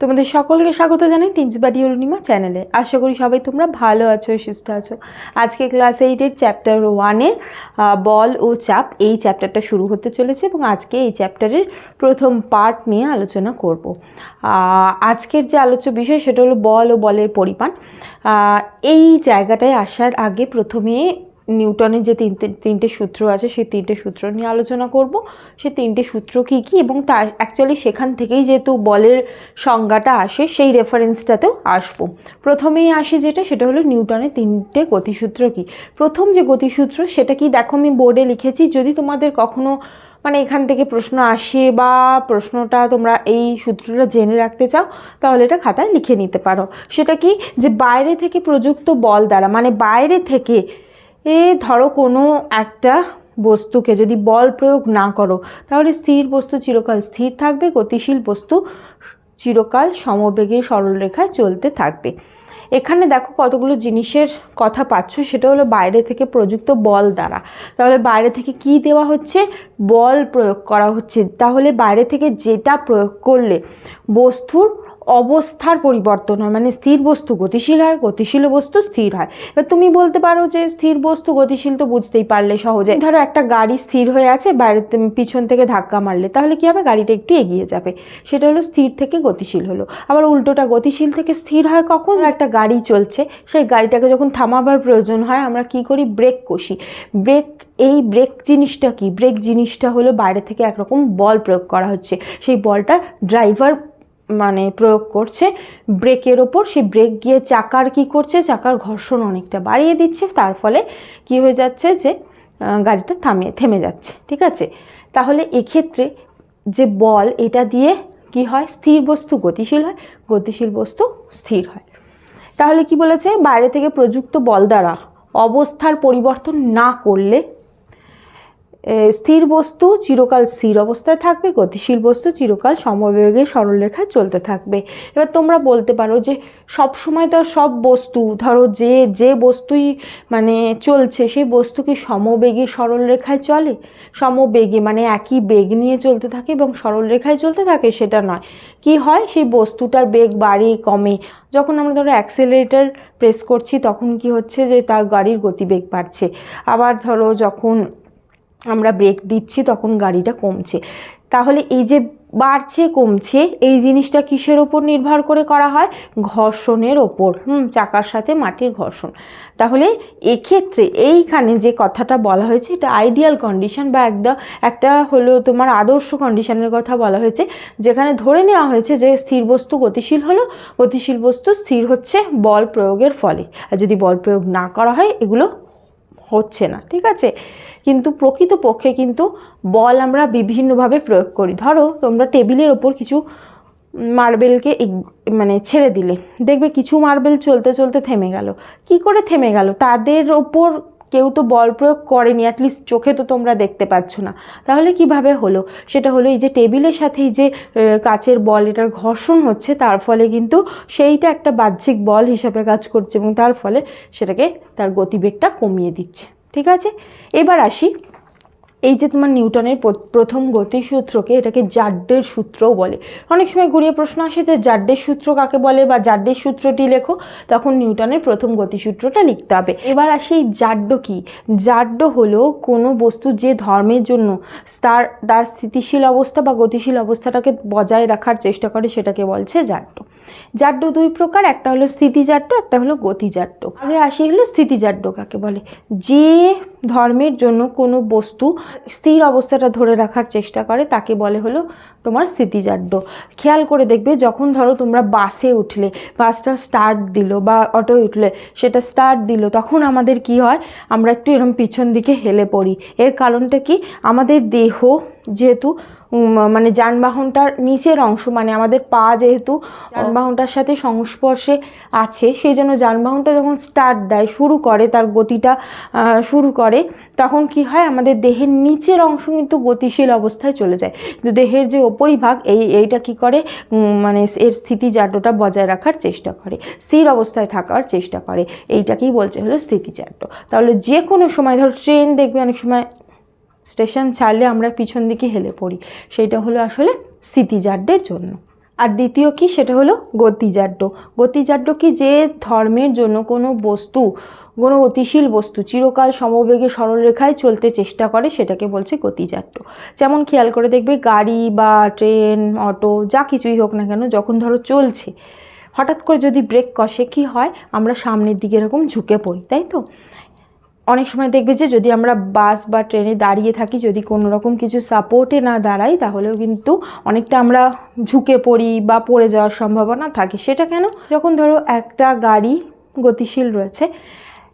তোমাদের সকলকে স্বাগত জানাই টিন্সবাড়ি অরুণিমা চ্যানেলে। আশা করি সবাই তোমরা ভালো আছো, সুস্থ আছো। আজকে ক্লাস এইটের চ্যাপ্টার ওয়ানের বল ও চাপ এই চ্যাপ্টারটা শুরু হতে চলেছে এবং আজকে এই চ্যাপ্টারের প্রথম পার্ট নিয়ে আলোচনা করব। আজকের যে আলোচ্য বিষয় সেটা হলো বল ও বলের পরিমাণ। এই জায়গাটায় আসার আগে প্রথমে নিউটনের যে তিনটে তিনটে সূত্র আছে, সেই তিনটে সূত্র নিয়ে আলোচনা করব। সেই তিনটে সূত্র কী কী এবং তার অ্যাকচুয়ালি সেখান থেকেই যেহেতু বলের সংজ্ঞাটা আসে, সেই রেফারেন্সটাতেও আসব। প্রথমেই আসি যেটা, সেটা হলো নিউটনের তিনটে গতিসূত্র কী। প্রথম যে গতিসূত্র, সেটা কি, দেখো আমি বোর্ডে লিখেছি, যদি তোমাদের কখনো মানে এখান থেকে প্রশ্ন আসে বা প্রশ্নটা তোমরা এই সূত্রটা জেনে রাখতে চাও, তাহলে এটা খাতায় লিখে নিতে পারো। সেটা কি, যে বাইরে থেকে প্রযুক্ত বল দ্বারা মানে বাইরে থেকে এ ধরো কোনো একটা বস্তুকে যদি বল প্রয়োগ না করো, তাহলে স্থির বস্তু চিরকাল স্থির থাকবে, গতিশীল বস্তু চিরকাল সমবেগে সরলরেখায় চলতে থাকবে। এখানে দেখো কতগুলো জিনিসের কথা পাচ্ছ, সেটা হলো বাইরে থেকে প্রযুক্ত বল দ্বারা। তাহলে বাইরে থেকে কি দেওয়া হচ্ছে? বল প্রয়োগ করা হচ্ছে। তাহলে বাইরে থেকে যেটা প্রয়োগ করলে বস্তুর অবস্থার পরিবর্তন হয় মানে স্থির বস্তু গতিশীল হয়, গতিশীল বস্তু স্থির হয়। এবার তুমি বলতে পারো যে স্থির বস্তু গতিশীল তো বুঝতেই পারলে সহজে। ধরো একটা গাড়ি স্থির হয়ে আছে বাইরে পিছন থেকে ধাক্কা মারলে, তাহলে কি হবে? গাড়িটা একটু এগিয়ে যাবে। সেটা হলো স্থির থেকে গতিশীল হলো। আবার উল্টোটা গতিশীল থেকে স্থির হয় কখন? একটা গাড়ি চলছে, সেই গাড়িটাকে যখন থামাবার প্রয়োজন হয়, আমরা কি করি? ব্রেক কষি। ব্রেক, এই ব্রেক জিনিসটা কি? ব্রেক জিনিসটা হলো বাইরে থেকে একরকম বল প্রয়োগ করা হচ্ছে। সেই বলটা ড্রাইভার মানে প্রয়োগ করছে, ব্রেকের ওপর। সেই ব্রেক গিয়ে চাকার কি করছে, চাকার ঘর্ষণ অনেকটা বাড়িয়ে দিচ্ছে। তার ফলে কি হয়ে যাচ্ছে যে গাড়িটা থামিয়ে থেমে যাচ্ছে, ঠিক আছে? তাহলে এক্ষেত্রে যে বল, এটা দিয়ে কি হয়? স্থির বস্তু গতিশীল হয়, গতিশীল বস্তু স্থির হয়। তাহলে কি বলেছে? বাইরে থেকে প্রযুক্ত বল দ্বারা অবস্থার পরিবর্তন না করলে স্থির বস্তু চিরকাল স্থির অবস্থায় থাকবে, গতিশীল বস্তু চিরকাল সমবেগে সরলরেখায় চলতে থাকবে। এবার তোমরা বলতে পারো যে সব সময় তো সব বস্তু, ধরো যে যে বস্তুই মানে চলছে, সেই বস্তু কি সমবেগে সরলরেখায় চলে? সমবেগে মানে একই বেগ নিয়ে চলতে থাকে এবং সরলরেখায় চলতে থাকে সেটা নয়। কি হয়? সেই বস্তুটার বেগ বাড়ে, কমে। যখন আমরা ধরো অ্যাক্সেলারেটার প্রেস করছি, তখন কি হচ্ছে যে তার গাড়ির গতিবেগ বাড়ছে। আবার ধরো যখন আমরা ব্রেক দিচ্ছি, তখন গাড়িটা কমছে। তাহলে এই যে বাড়ছে, কমছে, এই জিনিসটা কিসের ওপর নির্ভর করে করা হয়? ঘর্ষণের ওপর, হুম, চাকার সাথে মাটির ঘর্ষণ। তাহলে এক্ষেত্রে এইখানে যে কথাটা বলা হয়েছে, এটা আইডিয়াল কন্ডিশন বা একটা একটা হলো তোমার আদর্শ কন্ডিশনের কথা বলা হয়েছে, যেখানে ধরে নেওয়া হয়েছে যে স্থির বস্তু গতিশীল হলো, গতিশীল বস্তু স্থির হচ্ছে বল প্রয়োগের ফলে। আর যদি বল প্রয়োগ না করা হয়, এগুলো হচ্ছে না, ঠিক আছে? কিন্তু প্রকৃতপক্ষে কিন্তু বল আমরা বিভিন্নভাবে প্রয়োগ করি। ধরো, তোমরা টেবিলের ওপর কিছু মার্বেলকে মানে ছেড়ে দিলে। দেখবে কিছু মার্বেল চলতে চলতে থেমে গেল। কি করে থেমে গেল? তাদের ওপর কেউ তো বল প্রয়োগ করেনি অ্যাটলিস্ট চোখে তো তোমরা দেখতে পাচ্ছ না। তাহলে কীভাবে হলো? সেটা হলো এই যে টেবিলের সাথে এই যে কাচের বল এটার ঘর্ষণ হচ্ছে, তার ফলে কিন্তু সেইটা একটা বাহ্যিক বল হিসাবে কাজ করছে এবং তার ফলে সেটাকে তার গতিবেগটা কমিয়ে দিচ্ছে। ঠিক আছে? এবার আসি এই যে তোমার নিউটনের প্র- প্রথম গতিসূত্রকে এটাকে জাড্ডের সূত্রও বলে। অনেক সময় ঘুরিয়ে প্রশ্ন আসে যে জাড্ডের সূত্র কাকে বলে বা জাড্ডের সূত্রটি লেখো, তখন নিউটনের প্রথম গতিসূত্রটা লিখতে হবে। এবার আসি এই জাড্ড কি? জাড্ড হলো কোনো বস্তু যে ধর্মের জন্য তার তার স্থিতিশীল অবস্থা বা গতিশীল অবস্থাটাকে বজায় রাখার চেষ্টা করে, সেটাকে বলছে জাড্ড। জাড্ড দুই প্রকার, একটা হলো স্থিতিজাড্য একটা হলো গতিজাড্য আগে আসি হলো স্থিতিজাড্য কাকে বলে? যে ধর্মের জন্য কোনো বস্তু স্থির অবস্থাটা ধরে রাখার চেষ্টা করে, তাকে বলে হলো তোমার স্থিতিজাড্য খেয়াল করে দেখবে যখন ধরো তোমরা বাসে উঠলে বাসটা স্টার্ট দিল বা অটো উঠলে, সেটা স্টার্ট দিল, তখন আমাদের কি হয়? আমরা একটু এরকম পিছন দিকে হেলে পড়ি। এর কারণটা কি? আমাদের দেহ যেহেতু মানে যানবাহনটার নিচের অংশ মানে আমাদের পা যেহেতু যানবাহনটার সাথে সংস্পর্শে আছে, সেই জন্য যানবাহনটা যখন স্টার্ট দেয়, শুরু করে, তার গতিটা শুরু করে তখন কি হয় আমাদের দেহের নিচের অংশ কিন্তু গতিশীল অবস্থায় চলে যায়। কিন্তু দেহের যে ওপরিভাগ এই, এইটা কি করে? মানে এর স্থিতিজাড্যটা বজায় রাখার চেষ্টা করে, স্থির অবস্থায় থাকার চেষ্টা করে। এইটাকেই বলছে হলো স্থিতিজাড্য তাহলে যে কোনো সময়, ধর ট্রেন দেখবে অনেক সময় স্টেশন ছাড়লে আমরা পিছন দিকে হেলে পড়ি। সেইটা হলো আসলে স্মৃতিজাড্যের জন্য। আর দ্বিতীয় কি? সেটা হলো গতিজাড্য। গতিজাড্য কি? যে ধর্মের জন্য কোনো বস্তু, কোনো গতিশীল বস্তু চিরকাল সমবেগে সরলরেখায় চলতে চেষ্টা করে, সেটাকে বলছে গতিজাড্য। যেমন খেয়াল করে দেখবে গাড়ি বা ট্রেন, অটো, যা কিছুই হোক না কেন, যখন ধরো চলছে, হঠাৎ করে যদি ব্রেক কষে, কি হয়? আমরা সামনের দিকে এরকম ঝুঁকে পড়ি, তাই তো? অনেক সময় দেখবে যে যদি আমরা বাস বা ট্রেনে দাঁড়িয়ে থাকি, যদি কোনো রকম কিছু সাপোর্টে না দাঁড়াই, তাহলেও কিন্তু অনেকটা আমরা ঝুঁকে পড়ি বা পড়ে যাওয়ার সম্ভাবনা থাকে। সেটা কেন? যখন ধরো একটা গাড়ি গতিশীল রয়েছে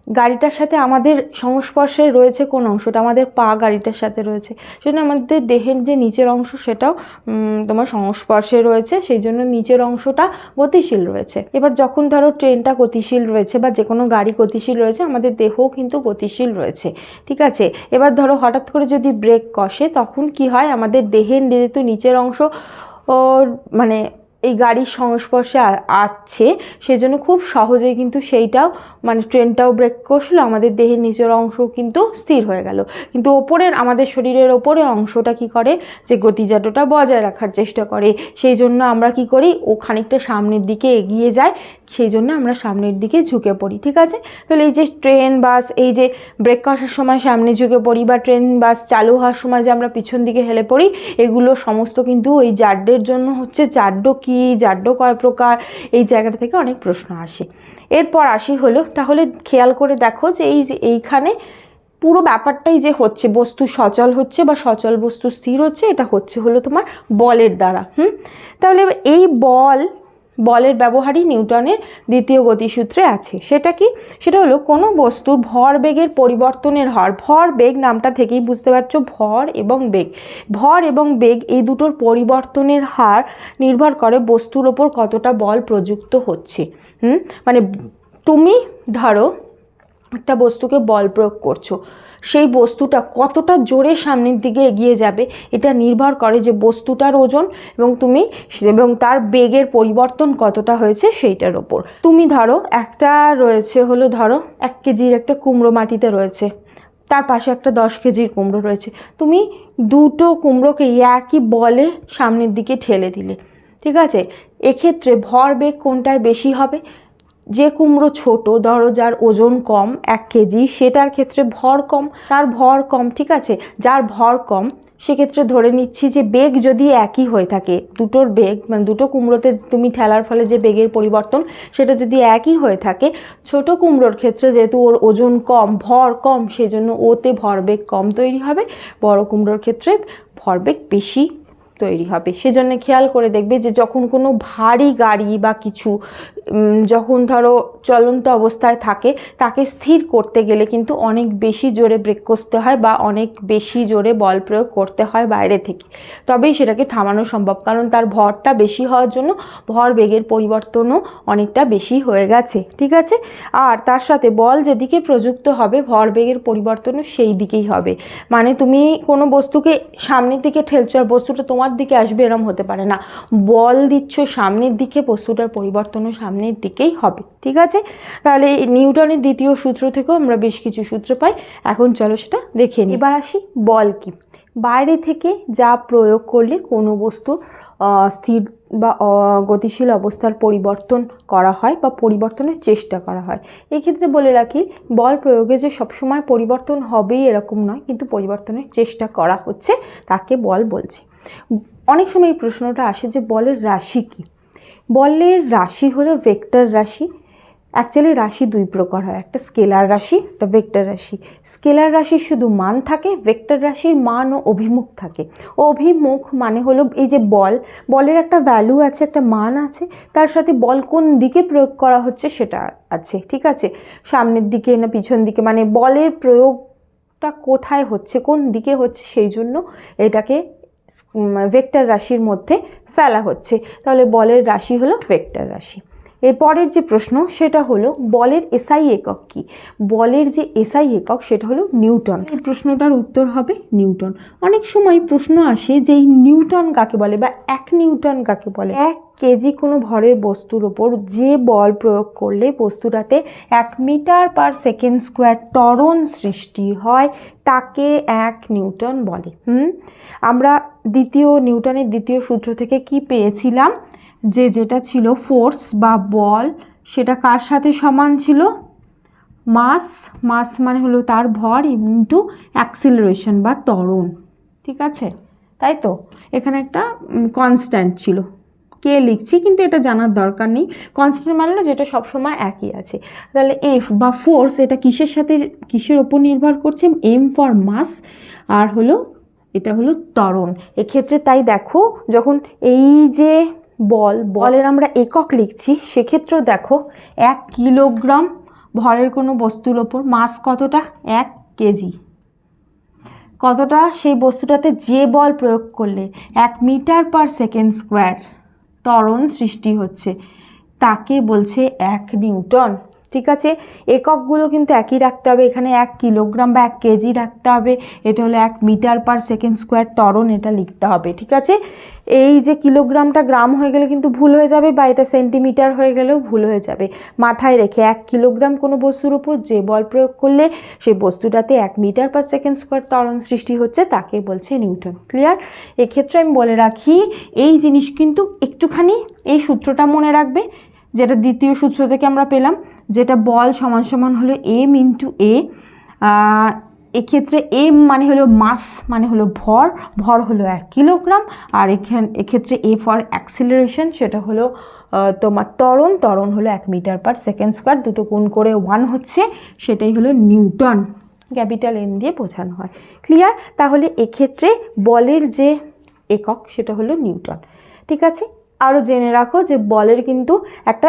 গাড়িটার সাথে আমাদের সংস্পর্শে রয়েছে কোন অংশটা আমাদের পা গাড়িটার সাথে রয়েছে। সেজন্য আমাদের দেহের যে নিচের অংশ, সেটাও তোমার সংস্পর্শে রয়েছে, সেই জন্য নিচের অংশটা গতিশীল রয়েছে। এবার যখন ধরো ট্রেনটা গতিশীল রয়েছে বা যে কোনো গাড়ি গতিশীল রয়েছে, আমাদের দেহও কিন্তু গতিশীল রয়েছে, ঠিক আছে? এবার ধরো হঠাৎ করে যদি ব্রেক কষে, তখন কি হয়? আমাদের দেহের যেহেতু নিচের অংশ মানে এই গাড়ির সংস্পর্শে আসছে, সেজন্য খুব সহজেই কিন্তু সেইটাও মানে ট্রেনটাও ব্রেক কষলো আমাদের দেহের নিচের অংশ কিন্তু স্থির হয়ে গেল। কিন্তু ওপরের, আমাদের শরীরের ওপরের অংশটা কি করে? যে গতিজাড্যটা বজায় রাখার চেষ্টা করে। সেই জন্য আমরা কি করি? ও খানিকটা সামনের দিকে এগিয়ে যায়, সেই জন্য আমরা সামনের দিকে ঝুঁকে পড়ি, ঠিক আছে? তাহলে এই যে ট্রেন, বাস, এই যে ব্রেক কষার সময় সামনে ঝুঁকে পড়ি বা ট্রেন, বাস চালু হওয়ার সময় যে আমরা পিছন দিকে হেলে পড়ি, এগুলো সমস্ত কিন্তু ওই জাড্যের জন্য হচ্ছে জাড্য কী জাড্য কয় প্রকার, এই জায়গাটা থেকে অনেক প্রশ্ন আসে। এরপর আসি হলো, তাহলে খেয়াল করে দেখো যে এই যে এইখানে পুরো ব্যাপারটাই যে হচ্ছে, বস্তু সচল হচ্ছে বা সচল বস্তু স্থির হচ্ছে, এটা হচ্ছে হলো তোমার বলের দ্বারা, হুম? তাহলে এই বল বলের ব্যবহারই নিউটনের দ্বিতীয় গতিসূত্রে আছে। সেটা কি? সেটা হলো কোনো বস্তুর ভর বেগের পরিবর্তনের হার। ভর বেগ নামটা থেকেই বুঝতে পারছ, ভর এবং বেগ। ভর এবং বেগ এই দুটোর পরিবর্তনের হার নির্ভর করে বস্তুর ওপর কতটা বল প্রযুক্ত হচ্ছে। হুম? মানে তুমি, ধরো, একটা বস্তুকে বল প্রয়োগ করছ। সেই বস্তুটা কতটা জোরে সামনের দিকে এগিয়ে যাবে, এটা নির্ভর করে যে বস্তুটার ওজন এবং তুমি এবং তার বেগের পরিবর্তন কতটা হয়েছে সেইটার ওপর। তুমি ধরো একটা রয়েছে হলো ধরো এক কেজির একটা কুমড়ো মাটিতে রয়েছে, তার পাশে একটা দশ কেজির কুমড়ো রয়েছে, তুমি দুটো কুমড়োকে একই বলে সামনের দিকে ঠেলে দিলে, ঠিক আছে? এক্ষেত্রে ভর বেগ কোনটায় বেশি হবে? যে কুমড়ো ছোট ধরো যার ওজন কম, এক কেজি, সেটার ক্ষেত্রে ভর কম, তার ভর কম, ঠিক আছে? যার ভর কম, সেক্ষেত্রে ধরে নিচ্ছি যে বেগ যদি একই হয়ে থাকে, দুটোর বেগ মানে দুটো কুমড়োতে তুমি ঠেলার ফলে যে বেগের পরিবর্তন, সেটা যদি একই হয়ে থাকে, ছোট কুমড়োর ক্ষেত্রে যেহেতু ওর ওজন কম, ভর কম, সেজন্য ওতে ভরবেগ কম তৈরি হবে, বড় কুমড়োর ক্ষেত্রে ভরবেগ বেশি তৈরি হবে। সেজন্য খেয়াল করে দেখবে যে যখন কোনো ভারী গাড়ি বা কিছু যখন ধরো চলন্ত অবস্থায় থাকে, তাকে স্থির করতে গেলে কিন্তু অনেক বেশি জোরে ব্রেক কষতে হয় বা অনেক বেশি জোরে বল প্রয়োগ করতে হয় বাইরে থেকে। তবেই সেটাকে থামানো সম্ভব, কারণ তার ভরটা বেশি হওয়ার জন্য ভর বেগের পরিবর্তনও অনেকটা বেশি হয়ে গেছে, ঠিক আছে? আর তার সাথে বল যেদিকে প্রযুক্ত হবে, ভর বেগের পরিবর্তনও সেই দিকেই হবে। মানে তুমি কোনো বস্তুকে সামনের দিকে ঠেলছো, আর বস্তুটা তোমার দিকে আসবে এরম হতে পারে না। বল দিচ্ছ সামনের দিকে, বস্তুটার পরিবর্তনও সামনের দিকেই হবে, ঠিক আছে? তাহলে নিউটনের দ্বিতীয় সূত্র থেকেও আমরা বেশ কিছু সূত্র পাই। এখন চলো সেটা দেখে নিই। এবার আসি বল কি? বাইরে থেকে যা প্রয়োগ করলে কোনো বস্তুর স্থির বা গতিশীল অবস্থার পরিবর্তন করা হয় বা পরিবর্তনের চেষ্টা করা হয়। এক্ষেত্রে বলে রাখি, বল প্রয়োগে যে সবসময় পরিবর্তন হবেই এরকম নয়, কিন্তু পরিবর্তনের চেষ্টা করা হচ্ছে, তাকে বল বলছে। অনেক সময় এই প্রশ্নটা আসে যে বলের রাশি কী? বলের রাশি হলো ভেক্টর রাশি। অ্যাকচুয়ালি রাশি দুই প্রকার হয়, একটা স্কেলার রাশি, একটা ভেক্টর রাশি। স্কেলার রাশির শুধু মান থাকে, ভেক্টর রাশির মান ও অভিমুখ থাকে। অভিমুখ মানে হলো এই যে বল, বলের একটা ভ্যালু আছে, একটা মান আছে, তার সাথে বল কোন দিকে প্রয়োগ করা হচ্ছে সেটা আছে, ঠিক আছে? সামনের দিকে না পিছন দিকে মানে বলের প্রয়োগটা কোথায় হচ্ছে, কোন দিকে হচ্ছে সেই জন্য এটাকে ভেক্টর রাশির মধ্যে ফেলা হচ্ছে। তাহলে বলের রাশি হলো ভেক্টর রাশি। এর পরের যে প্রশ্ন, সেটা হলো বলের এসআই একক কি? বলের যে এসআই একক, সেটা হলো নিউটন। এই প্রশ্নটার উত্তর হবে নিউটন। অনেক সময় প্রশ্ন আসে যে এই নিউটন কাকে বলে বা এক নিউটন কাকে বলে? এক কেজি কোনো ভরের বস্তুর ওপর যে বল প্রয়োগ করলে বস্তুটাতে এক মিটার পার সেকেন্ড স্কোয়ার ত্বরণ সৃষ্টি হয়, তাকে এক নিউটন বলে। হুম? আমরা দ্বিতীয়, নিউটনের দ্বিতীয় সূত্র থেকে কি পেয়েছিলাম? যে যেটা ছিল ফোর্স বা বল, সেটা কার সাথে সমান ছিল? মাস মাস মানে হলো তার ভর ইন্টু অ্যাক্সিলারেশন বা ত্বরণ, ঠিক আছে? তাই তো? এখানে একটা কনস্ট্যান্ট ছিল। কে লিখছি? কিন্তু এটা জানার দরকার নেই। কনস্ট্যান্ট মানে যেটা সবসময় একই আছে। তাহলে এফ বা ফোর্স এটা কিসের সাথে, কিসের ওপর নির্ভর করছে? এম ফর মাস আর হলো, এটা হলো ত্বরণ। এক্ষেত্রে তাই দেখো, যখন এই যে বল, বলের আমরা একক লিখছি, সেক্ষেত্রেও দেখো এক কিলোগ্রাম ভরের কোনো বস্তুর ওপর মাস কতটা? এক কেজি। কতটা? সেই বস্তুটাতে যে বল প্রয়োগ করলে এক মিটার পার সেকেন্ড স্কোয়ার ত্বরণ সৃষ্টি হচ্ছে, তাকে বলছে এক নিউটন। ঠিক আছে? এককগুলো কিন্তু একই রাখতে হবে। এখানে এক কিলোগ্রাম বা এক কেজি রাখতে হবে। এটা হলো এক মিটার পার সেকেন্ড স্কোয়ার তরণ এটা লিখতে হবে, ঠিক আছে? এই যে কিলোগ্রামটা গ্রাম হয়ে গেলে কিন্তু ভুল হয়ে যাবে বা এটা সেন্টিমিটার হয়ে গেলেও ভুল হয়ে যাবে। মাথায় রেখে এক কিলোগ্রাম কোনো বস্তুর উপর যে বল প্রয়োগ করলে সেই বস্তুটাতে এক মিটার পার সেকেন্ড স্কোয়ার তরণ সৃষ্টি হচ্ছে তাকে বলছে নিউটন। ক্লিয়ার? এক্ষেত্রে আমি বলে রাখি, এই জিনিস কিন্তু একটুখানি, এই সূত্রটা মনে রাখবে। যেটা দ্বিতীয় সূত্র থেকে আমরা পেলাম, যেটা বল সমান সমান হলো এম ইন্টু এ এক্ষেত্রে এম মানে হলো মাস মানে হলো ভর ভর হলো এক কিলোগ্রাম, আর এখান, এক্ষেত্রে এ ফর অ্যাক্সিলারেশন সেটা হলো তোমার ত্বরণ ত্বরণ হলো এক মিটার পার সেকেন্ড স্কোয়ার দুটো গুণ করে ওয়ান হচ্ছে, সেটাই হলো নিউটন, ক্যাপিটাল এন দিয়ে বোঝানো হয়। ক্লিয়ার তাহলে এক্ষেত্রে বলের যে একক, সেটা হলো নিউটন। ঠিক আছে? আরও জেনে রাখো যে বলের কিন্তু একটা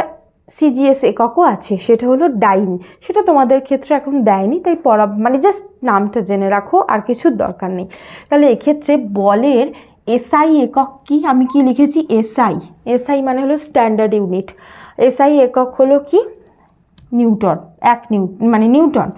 সিজিএস এককও আছে, সেটা হলো ডাইন। সেটা তোমাদের ক্ষেত্রে এখন দেয়নি, তাই পড়া মানে জাস্ট নামটা জেনে রাখো, আর কিছুর দরকার নেই। তাহলে এক্ষেত্রে বলের এসআই একক কি? আমি কি লিখেছি? এসআই এসআই মানে হলো স্ট্যান্ডার্ড ইউনিট এসআই একক হলো কি? নিউটন, এক নিউ মানে নিউটন।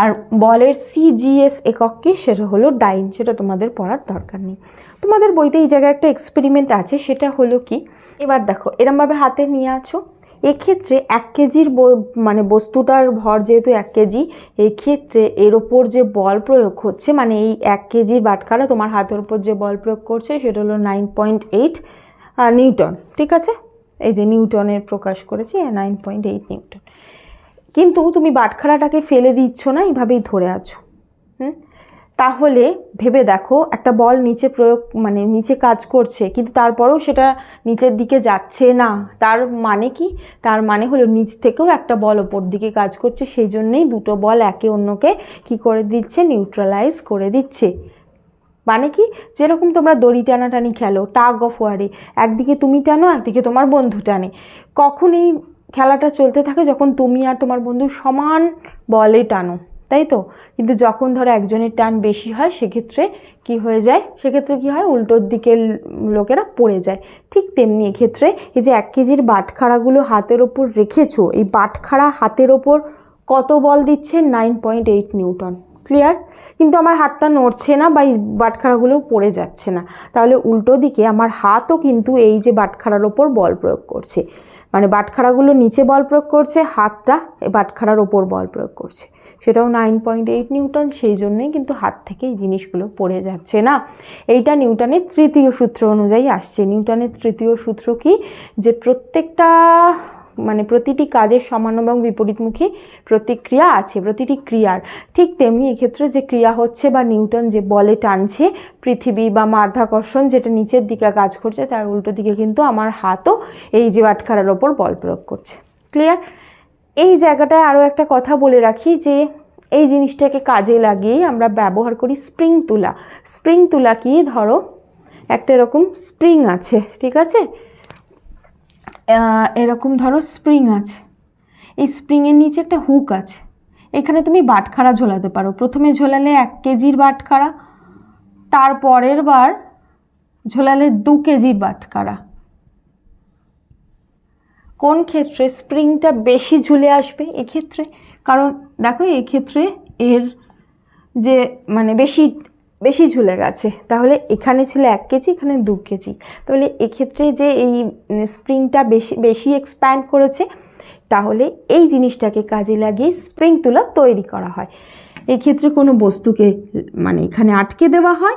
আর বলের সিজিএস একক কি? সেটা হলো ডাইন, সেটা তোমাদের পড়ার দরকার নেই। তোমাদের বইতে এই জায়গায় একটা এক্সপেরিমেন্ট আছে, সেটা হলো কি? এবার দেখো, এরমভাবে হাতে নিয়ে আছো। এক্ষেত্রে এক কেজির মানে বস্তুটার ভর যেহেতু এক কেজি, এক্ষেত্রে এর ওপর যে বল প্রয়োগ হচ্ছে মানে এই এক কেজির বাটখারা তোমার হাতের ওপর যে বল প্রয়োগ করছে, সেটা হলো নাইন পয়েন্ট এইট নিউটন, ঠিক আছে? এই যে নিউটনের প্রকাশ করেছি নাইন পয়েন্ট এইট নিউটন। কিন্তু তুমি বাটখারাটাকে ফেলে দিচ্ছ না, এইভাবেই ধরে আছো। হুম? তাহলে ভেবে দেখো, একটা বল নিচে প্রয়োগ মানে নিচে কাজ করছে, কিন্তু তারপরেও সেটা নিচের দিকে যাচ্ছে না। তার মানে কি? তার মানে হলো নিচ থেকেও একটা বল ওপর দিকে কাজ করছে, সেই জন্যেই দুটো বল একে অন্যকে কি করে দিচ্ছে? নিউট্রালাইজ করে দিচ্ছে। মানে কি? যেরকম তোমরা দড়ি টানাটানি খেলো টাগ অফ ওয়ারে একদিকে তুমি টানো, একদিকে তোমার বন্ধু টানে। কখন এই খেলাটা চলতে থাকে যখন তুমি আর তোমার বন্ধু সমান বলে টানো। তাই তো? কিন্তু যখন ধরো একজনের টান বেশি হয়, সেক্ষেত্রে কি হয়ে যায়? সেক্ষেত্রে কি হয়? উল্টোর দিকের লোকেরা পড়ে যায়। ঠিক তেমনি এক্ষেত্রে এই যে এক কেজির বাটখারাগুলো হাতের ওপর রেখেছো, এই বাটখারা হাতের ওপর কত বল দিচ্ছে? Nine point eight newton. Clear? কিন্তু আমার হাতটা নড়ছে না বা এই বাটখারাগুলো পড়ে যাচ্ছে না। তাহলে উল্টো দিকে আমার হাতও কিন্তু এই যে বাটখারার ওপর বল প্রয়োগ করছে। মানে বাটখারাগুলো নিচে বল প্রয়োগ করছে, হাতটা বাটখারার ওপর বল প্রয়োগ করছে। সেটাও নাইন পয়েন্ট এইট নিউটন, সেই জন্যই কিন্তু হাত থেকে এই জিনিসগুলো পড়ে যাচ্ছে না। এইটা নিউটনের তৃতীয় সূত্র অনুযায়ী আসছে। নিউটনের তৃতীয় সূত্র কি? যে প্রত্যেকটা মানে প্রতিটি কাজের সমান এবং বিপরীতমুখী প্রতিক্রিয়া আছে, প্রতিটি ক্রিয়ার। ঠিক তেমনি এক্ষেত্রে যে ক্রিয়া হচ্ছে বা নিউটন যে বলে টানছে, পৃথিবী বা মাধ্যাকর্ষণ যেটা নিচের দিকে কাজ করছে, তার উল্টো দিকে কিন্তু আমার হাতও এই যে বাটখারার ওপর বল প্রয়োগ করছে। ক্লিয়ার এই জায়গাটায় আরও একটা কথা বলে রাখি যে, এই জিনিসটাকে কাজে লাগিয়ে আমরা ব্যবহার করি স্প্রিং তুলা। স্প্রিং তুলা কি? ধরো একটা এরকম স্প্রিং আছে, ঠিক আছে? এরকম ধরো স্প্রিং আছে। এই স্প্রিংয়ের নিচে একটা হুক আছে। এখানে তুমি বাটখারা ঝোলাতে পারো। প্রথমে ঝোলালে এক কেজির বাটখারা, তারপরের বার ঝোলালে দু কেজির বাটখারা। কোন ক্ষেত্রে স্প্রিংটা বেশি ঝুলে আসবে? এক্ষেত্রে, কারণ দেখো, এক্ষেত্রে এর যে মানে বেশি বেশি ঝুলে গেছে। তাহলে এখানে ছিল এক কেজি, এখানে দু কেজি। তাহলে এক্ষেত্রে যে এই স্প্রিংটা বেশি বেশি এক্সপ্যান্ড করেছে, তাহলে এই জিনিসটাকে কাজে লাগিয়ে স্প্রিং তুলা তৈরি করা হয়। এক্ষেত্রে কোনো বস্তুকে মানে এখানে আটকে দেওয়া হয়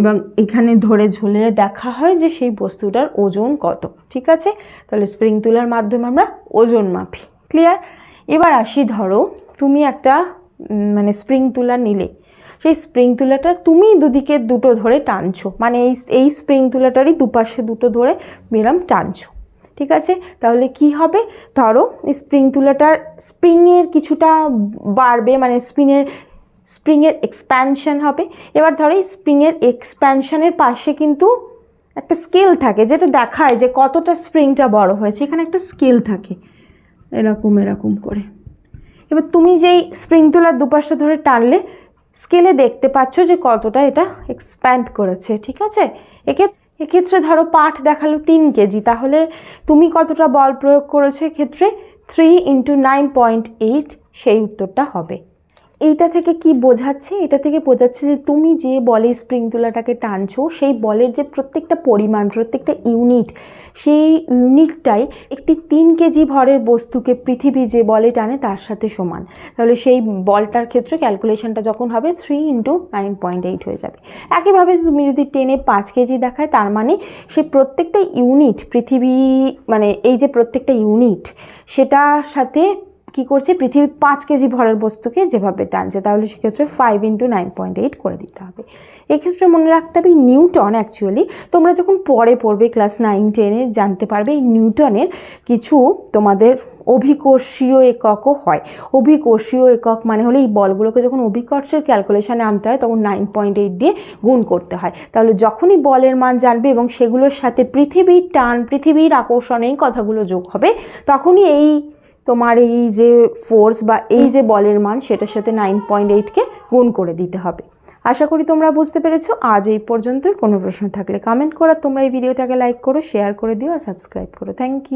এবং এখানে ধরে ঝুলে দেখা হয় যে সেই বস্তুটার ওজন কত। ঠিক আছে? তাহলে স্প্রিং তুলার মাধ্যমে আমরা ওজন মাপি। ক্লিয়ার এবার আসি ধরো, তুমি একটা মানে স্প্রিং তুলা নিলে। সেই স্প্রিং তুলাটা তুমি দুদিকে দুটো ধরে টানছো। মানে এই এই স্প্রিং তুলাটারই দুপাশে দুটো ধরে মেরাম টানছো। ঠিক আছে? তাহলে কি হবে? ধরো স্প্রিং তুলাটার স্প্রিংয়ের কিছুটা বাড়বে মানে স্প্রিংয়ের স্প্রিংয়ের এক্সপ্যানশন হবে। এবার ধরো এই স্প্রিংয়ের এক্সপ্যানশনের পাশে কিন্তু একটা স্কেল থাকে, যেটা দেখায় যে কতটা স্প্রিংটা বড় হয়েছে। এখানে একটা স্কেল থাকে, এরকম এরকম করে। এবার তুমি যেই স্প্রিং তোলার দুপাশটা ধরে টানলে স্কেলে দেখতে পাচ্ছ যে কতটা এটা এক্সপ্যান্ড করেছে, ঠিক আছে? একে, এক্ষেত্রে ধরো পাঠ দেখাল তিন কেজি, তাহলে তুমি কতটা বল প্রয়োগ করেছ এক্ষেত্রে? Three into nine point eight সেই উত্তরটা হবে। এইটা থেকে কি বোঝাচ্ছে? এটা থেকে বোঝাচ্ছে যে তুমি যে বলে স্প্রিং তুলাটাকে টানছো, সেই বলের যে প্রত্যেকটা পরিমাণ, প্রত্যেকটা ইউনিট সেই ইউনিটটাই একটি তিন কেজি ভরের বস্তুকে পৃথিবী যে বলে টানে তার সাথে সমান। তাহলে সেই বলটার ক্ষেত্রে ক্যালকুলেশনটা যখন হবে three into nine point eight হয়ে যাবে। একইভাবে তুমি যদি টেনে পাঁচ কেজি দেখায়, তার মানে সে প্রত্যেকটা ইউনিট পৃথিবী মানে এই যে প্রত্যেকটা ইউনিট সেটার সাথে কি করছে? পৃথিবী পাঁচ কেজি ভরের বস্তুকে যেভাবে টানছে, তাহলে সেক্ষেত্রে five into nine point eight করে দিতে হবে। এক্ষেত্রে মনে রাখতে হবে, নিউটন অ্যাকচুয়ালি তোমরা যখন পরে পড়বে ক্লাস নাইন টেনে জানতে পারবে নিউটনের কিছু তোমাদের অভিকর্ষীয় এককও হয়। অভিকর্ষীয় একক মানে হলে এই বলগুলোকে যখন অভিকর্ষের ক্যালকুলেশানে আনতে হয়, তখন নাইন পয়েন্ট এইট দিয়ে গুণ করতে হয়। তাহলে যখনই বলের মান জানবে এবং সেগুলোর সাথে পৃথিবীর টান, পৃথিবীর আকর্ষণ এই কথাগুলো যোগ হবে, তখনই এই তোমার এই যে ফোর্স বা এই যে বলের মান, সেটার সাথে নাইন পয়েন্ট এইটকে গুণ করে দিতে হবে। আশা করি তোমরা বুঝতে পেরেছ। আজ এই পর্যন্তই। কোনো প্রশ্ন থাকলে কমেন্ট করা। তোমরা এই ভিডিওটাকে লাইক করো শেয়ার করে দিও, আর সাবস্ক্রাইব করো। Thank you